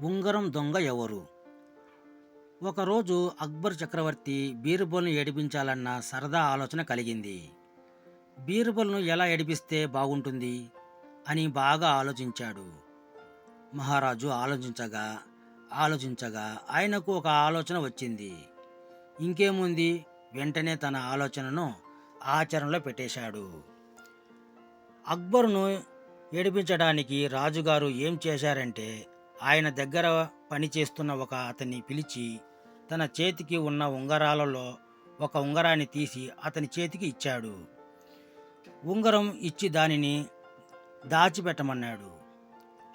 ఉంగరం దొంగ ఎవరు? ఒకరోజు అక్బర్ చక్రవర్తి బీర్బల్ను ఏడిపించాలన్న సరదా ఆలోచన కలిగింది. బీర్బల్ను ఎలా ఏడిపిస్తే బాగుంటుంది అని బాగా ఆలోచించాడు. మహారాజు ఆలోచించగా ఆలోచించగా ఆయనకు ఒక ఆలోచన వచ్చింది. ఇంకేముంది? వెంటనే తన ఆలోచనను ఆచరణలో పెట్టేశాడు. అక్బర్ను ఏడిపించడానికి రాజుగారు ఏం చేశారంటే ఆయన దగ్గర పనిచేస్తున్న ఒక అతన్ని పిలిచి తన చేతికి ఉన్న ఉంగరాలలో ఒక ఉంగరాన్ని తీసి అతని చేతికి ఇచ్చాడు. ఉంగరం ఇచ్చి దానిని దాచిపెట్టమన్నాడు.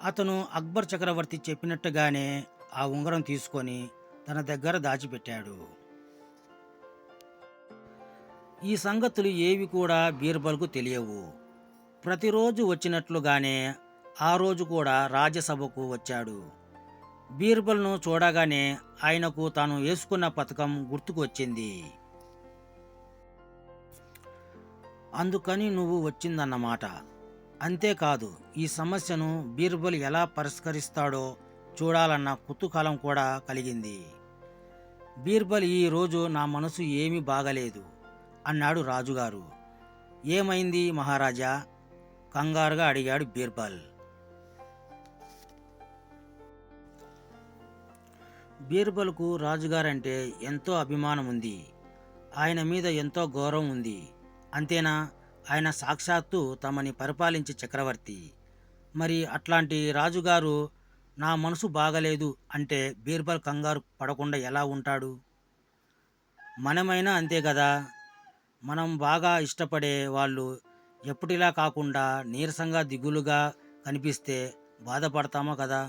అతను అక్బర్ చక్రవర్తి చెప్పినట్టుగానే ఆ ఉంగరం తీసుకొని తన దగ్గర దాచిపెట్టాడు. ఈ సంగతులు ఏవి కూడా బీర్బల్కు తెలియవు. ప్రతిరోజు వచ్చినట్లుగానే ఆ రోజు కూడా రాజ్యసభకు వచ్చాడు. బీర్బల్ను చూడగానే ఆయనకు తాను వేసుకున్న పథకం గుర్తుకొచ్చింది. అందుకని నువ్వు వచ్చిందన్నమాట. అంతేకాదు ఈ సమస్యను బీర్బల్ ఎలా పరిష్కరిస్తాడో చూడాలన్న కుతూహలం కూడా కలిగింది. బీర్బల్ ఈ రోజు నా మనసు ఏమీ బాగలేదు అన్నాడు రాజుగారు. ఏమైంది మహారాజా? కంగారుగా అడిగాడు బీర్బల్. బీర్బల్కు రాజుగారంటే ఎంతో అభిమానం ఉంది ఆయన మీద ఎంతో గౌరవం ఉంది అంతేనా? ఆయన సాక్షాత్తు తమని పరిపాలించే చక్రవర్తి. మరి అట్లాంటి రాజుగారు నా మనసు బాగలేదు అంటే బీర్బల్ కంగారు పడకుండా ఎలా ఉంటాడు? మనమైనా అంతే కదా మనం బాగా ఇష్టపడే వాళ్ళు ఎప్పటిలా కాకుండా నీరసంగా దిగులుగా కనిపిస్తే బాధపడతామా కదా?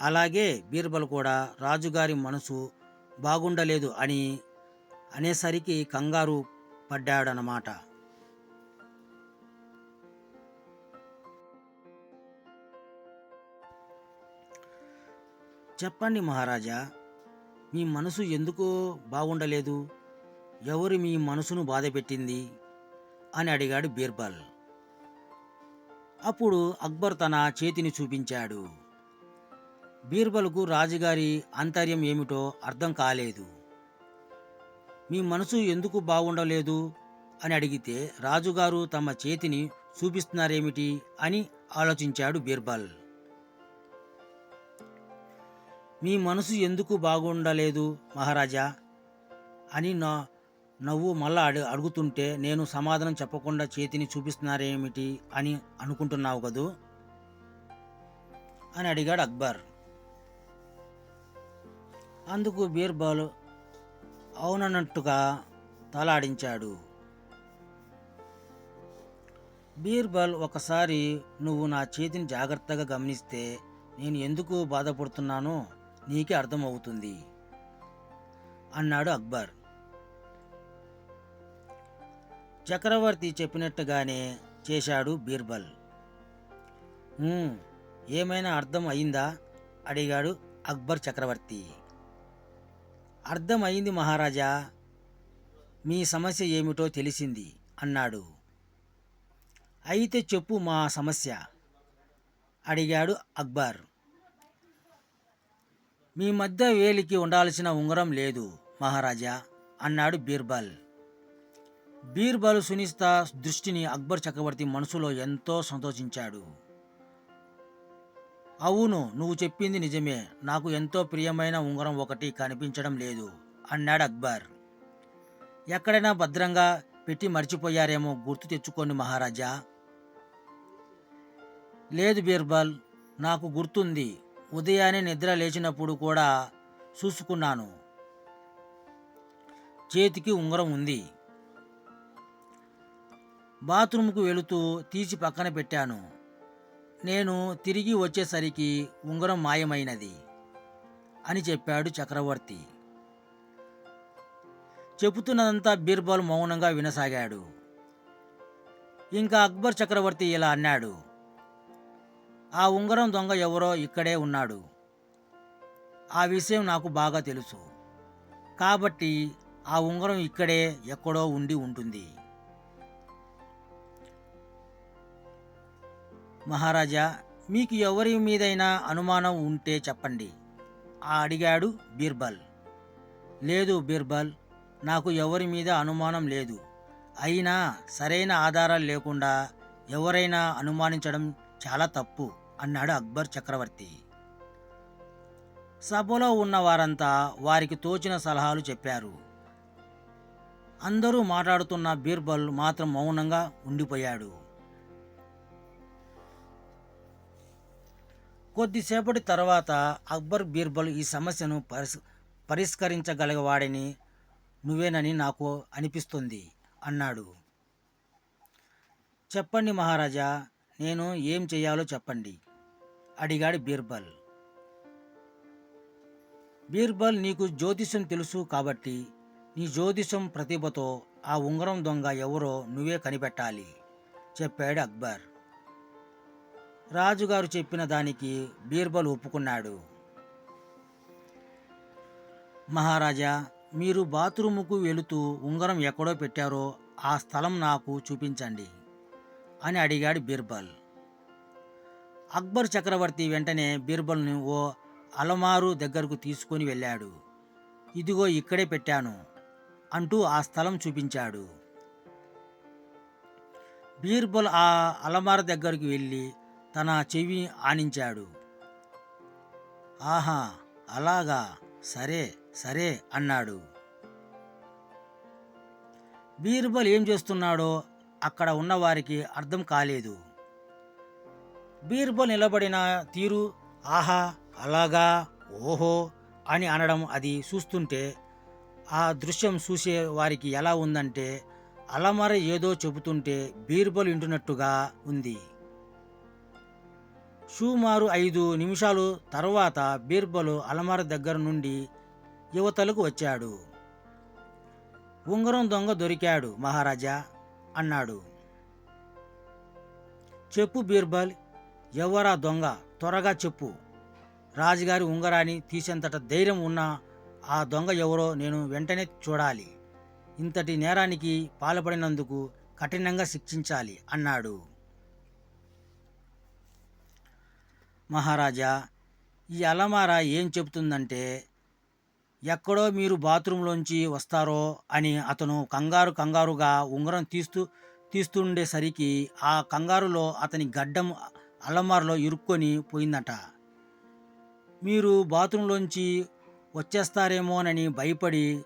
అలాగే బీర్బల్ కూడా రాజుగారి మనసు బాగుండలేదు అని అనేసరికి కంగారు పడ్డాడనమాట చెప్పండి మహారాజా మీ మనసు ఎందుకు బాగుండలేదు? ఎవరు మీ మనసును బాధపెట్టింది? అని అడిగాడు బీర్బల్. అప్పుడు అక్బర్ తన చేతిని చూపించాడు. బీర్బల్కు రాజుగారి ఆంతర్యం ఏమిటో అర్థం కాలేదు. మీ మనసు ఎందుకు బాగుండలేదు? అని అడిగితే రాజుగారు తమ చేతిని చూపిస్తున్నారేమిటి అని ఆలోచించాడు బీర్బల్. మీ మనసు ఎందుకు బాగుండలేదు మహారాజా? అని నా నవ్వు మళ్ళా అడు అడుగుతుంటే నేను సమాధానం చెప్పకుండా చేతిని చూపిస్తున్నారేమిటి అని అనుకుంటున్నావు కదూ? అని అడిగాడు అక్బర్. అందుకు బీర్బల్ అవునన్నట్టుగా తలాడించాడు. బీర్బల్ ఒకసారి నువ్వు నా చేతిని జాగ్రత్తగా గమనిస్తే నేను ఎందుకు బాధపడుతున్నానో నీకే అర్థమవుతుంది అన్నాడు అక్బర్. చక్రవర్తి చెప్పినట్టుగానే చేశాడు బీర్బల్. ఏమైనా అర్థం అయిందా? అడిగాడు అక్బర్ చక్రవర్తి. అర్థమైంది మహారాజా. మీ సమస్య ఏమిటో తెలిసింది అన్నాడు. అయితే చెప్పు మా సమస్య అడిగాడు అక్బర్. మీ మధ్య వేలికి ఉండాల్సిన ఉంగరం లేదు మహారాజా అన్నాడు బీర్బల్. బీర్బల్ సునిస్త దృష్టిని అక్బర్ చక్రవర్తి మనసులో ఎంతో సంతోషించాడు. అవును నువ్వు చెప్పింది నిజమే. నాకు ఎంతో ప్రియమైన ఉంగరం ఒకటి కనిపించడం లేదు అన్నాడు అక్బర్. ఎక్కడైనా భద్రంగా పెట్టి మర్చిపోయారేమో గుర్తు తెచ్చుకోండి మహారాజా. లేదు బీర్బల్ నాకు గుర్తుంది. ఉదయాన్నే నిద్ర లేచినప్పుడు కూడా చూసుకున్నాను. చేతికి ఉంగరం ఉంది. బాత్రూంకు వెళుతూ తీసి పక్కన పెట్టాను. నేను తిరిగి వచ్చేసరికి ఉంగరం మాయమైనది అని చెప్పాడు చక్రవర్తి. చెబుతున్నదంతా బీర్బల్ మౌనంగా వినసాగాడు. ఇంకా అక్బర్ చక్రవర్తి ఇలా అన్నాడు ఆ ఉంగరం దొంగ ఎవరో ఇక్కడే ఉన్నాడు. ఆ విషయం నాకు బాగా తెలుసు. కాబట్టి ఆ ఉంగరం ఇక్కడే ఎక్కడో ఉండి ఉంటుంది. మహారాజా మీకు ఎవరి మీదైనా అనుమానం ఉంటే చెప్పండి. ఆ అడిగాడు బీర్బల్. లేదు బీర్బల్ నాకు ఎవరి మీద అనుమానం లేదు. అయినా సరైన ఆధారాలు లేకుండా ఎవరైనా అనుమానించడం చాలా తప్పు అన్నాడు అక్బర్ చక్రవర్తి. సభలో ఉన్న వారంతా వారికి తోచిన సలహాలు చెప్పారు. అందరూ మాట్లాడుతున్న బీర్బల్ మాత్రం మౌనంగా ఉండిపోయాడు. కొద్దిసేపటి తర్వాత అక్బర్ బీర్బల్ ఈ సమస్యను పరిస్ పరిష్కరించగలిగేవాడని నువ్వేనని నాకు అనిపిస్తుంది అన్నాడు. చెప్పండి మహారాజా నేను ఏం చేయాలో చెప్పండి అడిగాడు బీర్బల్. బీర్బల్ నీకు జ్యోతిషం తెలుసు కాబట్టి నీ జ్యోతిషం ప్రతిభతో ఆ ఉంగరం దొంగ ఎవరో నువ్వే కనిపెట్టాలి చెప్పాడు అక్బర్. రాజుగారు చెప్పిన దానికి బీర్బల్ ఒప్పుకున్నాడు. మహారాజా మీరు బాత్రూముకు వెళుతూ ఉంగరం ఎక్కడో పెట్టారో ఆ స్థలం నాకు చూపించండి అని అడిగాడు బీర్బల్. అక్బర్ చక్రవర్తి వెంటనే బీర్బల్ని ఓ అలమారు దగ్గరకు తీసుకొని వెళ్ళాడు. ఇదిగో ఇక్కడే పెట్టాను అంటూ ఆ స్థలం చూపించాడు. బీర్బల్ ఆ అలమార దగ్గరికి వెళ్ళి తన చెవి ఆనించాడు. ఆహా అలాగా సరే సరే అన్నాడు. బీర్బల్ ఏం చేస్తున్నాడో అక్కడ ఉన్నవారికి అర్థం కాలేదు. బీర్బల్ నిలబడిన తీరు ఆహా అలాగా ఓహో అని అనడం అది చూస్తుంటే ఆ దృశ్యం చూసే వారికి ఎలా ఉందంటే అలమర ఏదో చెబుతుంటే బీర్బల్ వింటున్నట్టుగా ఉంది. సుమారు ఐదు నిమిషాలు తర్వాత బీర్బలు అలమార దగ్గర నుండి యువతలకు వచ్చాడు. ఉంగరం దొంగ దొరికాడు మహారాజా అన్నాడు. చెప్పు బీర్బల్ ఎవరా దొంగ త్వరగా చెప్పు. రాజుగారి ఉంగరాన్ని తీసేంతట ధైర్యం ఉన్న ఆ దొంగ ఎవరో నేను వెంటనే చూడాలి. ఇంతటి నేరానికి పాల్పడినందుకు కఠినంగా శిక్షించాలి అన్నాడు. మహారాజా ఈ అలమార ఏం చెబుతుందంటే ఎక్కడో మీరు బాత్రూంలోంచి వస్తారో అని అతను కంగారు కంగారుగా ఉంగరం తీస్తూ తీస్తుండేసరికి ఆ కంగారులో అతని గడ్డం అలమారలో ఇరుక్కొని పోయిందట. మీరు బాత్రూంలోంచి వచ్చేస్తారేమోనని భయపడి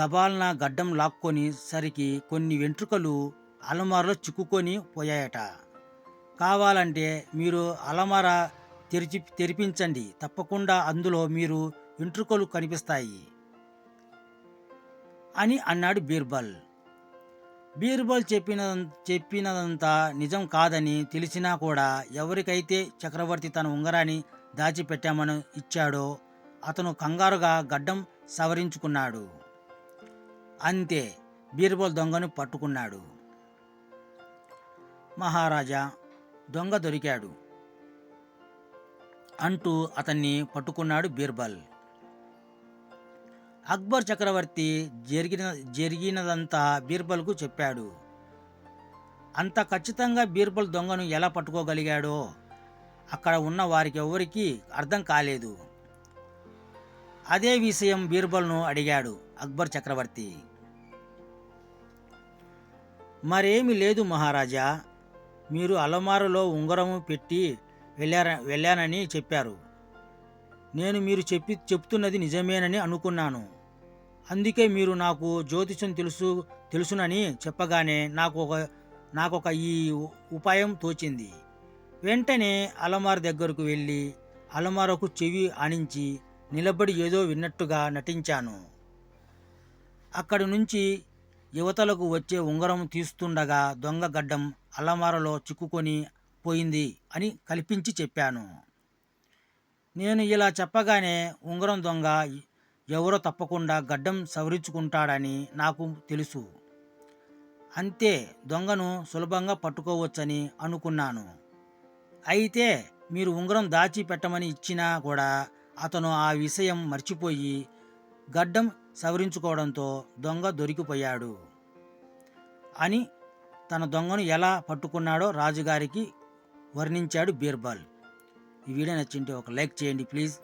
గబాల్న గడ్డం లాక్కొని సరికి కొన్ని వెంట్రుకలు అలమారలో చిక్కుకొని పోయాయట. కావాలంటే మీరు అలమార తెరిచి తెరిపించండి. తప్పకుండా అందులో మీరు వెంట్రుకలు కనిపిస్తాయి అని అన్నాడు బీర్బల్. బీర్బల్ చెప్పిన చెప్పినదంతా నిజం కాదని తెలిసినా కూడా ఎవరికైతే చక్రవర్తి తన ఉంగరాన్ని దాచిపెట్టామని ఇచ్చాడో అతను కంగారుగా గడ్డం సవరించుకున్నాడు. అంతే బీర్బల్ దొంగను పట్టుకున్నాడు. మహారాజా దొంగ దొరికాడు. అంటూ అతన్ని పట్టుకున్నాడు బీర్బల్. అక్బర్ చక్రవర్తి జరిగిన జరిగినదంతా బీర్బల్కు చెప్పాడు. అంత ఖచ్చితంగా బీర్బల్ దొంగను ఎలా పట్టుకోగలిగాడో అక్కడ ఉన్న వారికి ఎవరికీ అర్థం కాలేదు. అదే విషయం బీర్బల్ను అడిగాడు అక్బర్ చక్రవర్తి. మరేమి లేదు మహారాజా మీరు అలమారలో ఉంగరము పెట్టి వెళ్ళార వెళ్ళానని చెప్పారు. నేను మీరు చెప్పి చెప్తున్నది నిజమేనని అనుకున్నాను. అందుకే మీరు నాకు జ్యోతిషం తెలుసు తెలుసునని చెప్పగానే నాకు ఒక నాకు ఒక ఈ ఉపాయం తోచింది. వెంటనే అలమార దగ్గరకు వెళ్ళి అలమారకు చెవి ఆనించి నిలబడి ఏదో విన్నట్టుగా నటించాను. అక్కడి నుంచి యువతలకు వచ్చే ఉంగరం తీస్తుండగా దొంగ గడ్డం అల్లమారలో చిక్కుకొని పోయింది అని కల్పించి చెప్పాను. నేను ఇలా చెప్పగానే ఉంగరం దొంగ ఎవరో తప్పకుండా గడ్డం సవరించుకుంటాడని నాకు తెలుసు. అంతే దొంగను సులభంగా పట్టుకోవచ్చని అనుకున్నాను. అయితే మీరు ఉంగరం దాచి పెట్టమని ఇచ్చినా కూడా అతను ఆ విషయం మర్చిపోయి గడ్డం సవరించుకోవడంతో దొంగ దొరికిపోయాడు అని తన దొంగను ఎలా పట్టుకున్నాడో రాజుగారికి వర్ణించాడు బీర్బాల్. ఈ వీడియో నచ్చింటే ఒక లైక్ చేయండి ప్లీజ్.